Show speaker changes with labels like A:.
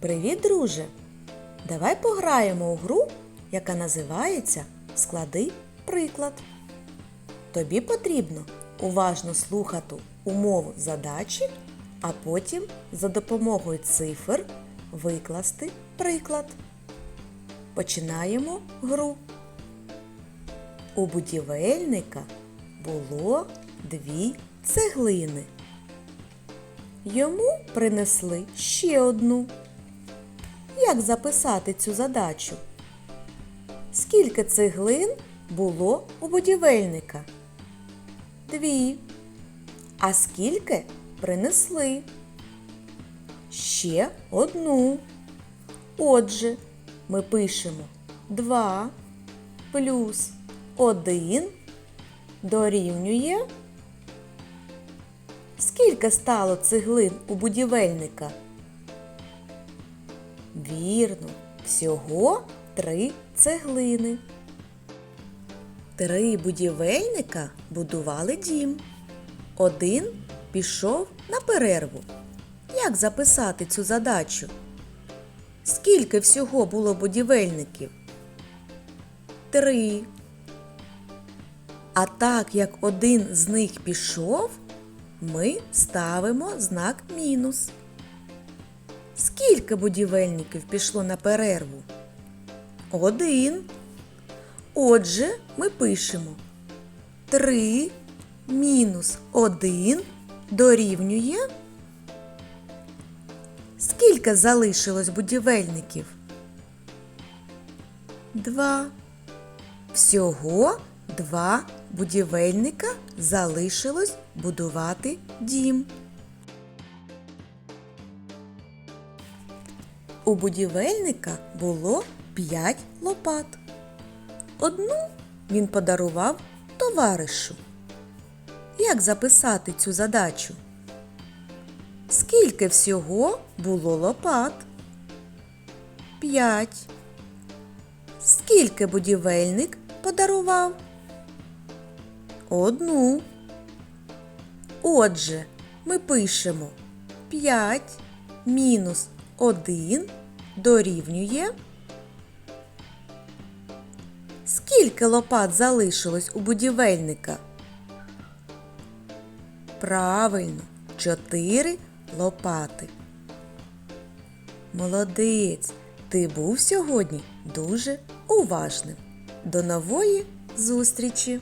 A: Привіт, друже! Давай пограємо у гру, яка називається Склади приклад. Тобі потрібно уважно слухати умову задачі, а потім за допомогою цифр викласти приклад. Починаємо гру. У будівельника було дві цеглини. Йому принесли ще одну. Як записати цю задачу? Скільки цеглин було у будівельника? Дві. А скільки принесли? Ще одну. Отже, ми пишемо 2 плюс 1 дорівнює. Скільки стало цеглин у будівельника? Вірно, всього три цеглини. Три будівельника будували дім. Один пішов на перерву. Як записати цю задачу? Скільки всього було будівельників? Три. А так як один з них пішов, ми ставимо знак мінус. Скільки будівельників пішло на перерву? Один. Отже, ми пишемо 3 мінус 1 дорівнює. Скільки залишилось будівельників? Два. Всього два будівельника залишилось будувати дім. У будівельника було п'ять лопат. Одну він подарував товаришу. Як записати цю задачу? Скільки всього було лопат? П'ять. Скільки будівельник подарував? Одну. Отже, ми пишемо 5 мінус 1 дорівнює. Скільки лопат залишилось у будівельника? Правильно, 4 лопати. Молодець! Ти був сьогодні дуже уважним. До нової зустрічі!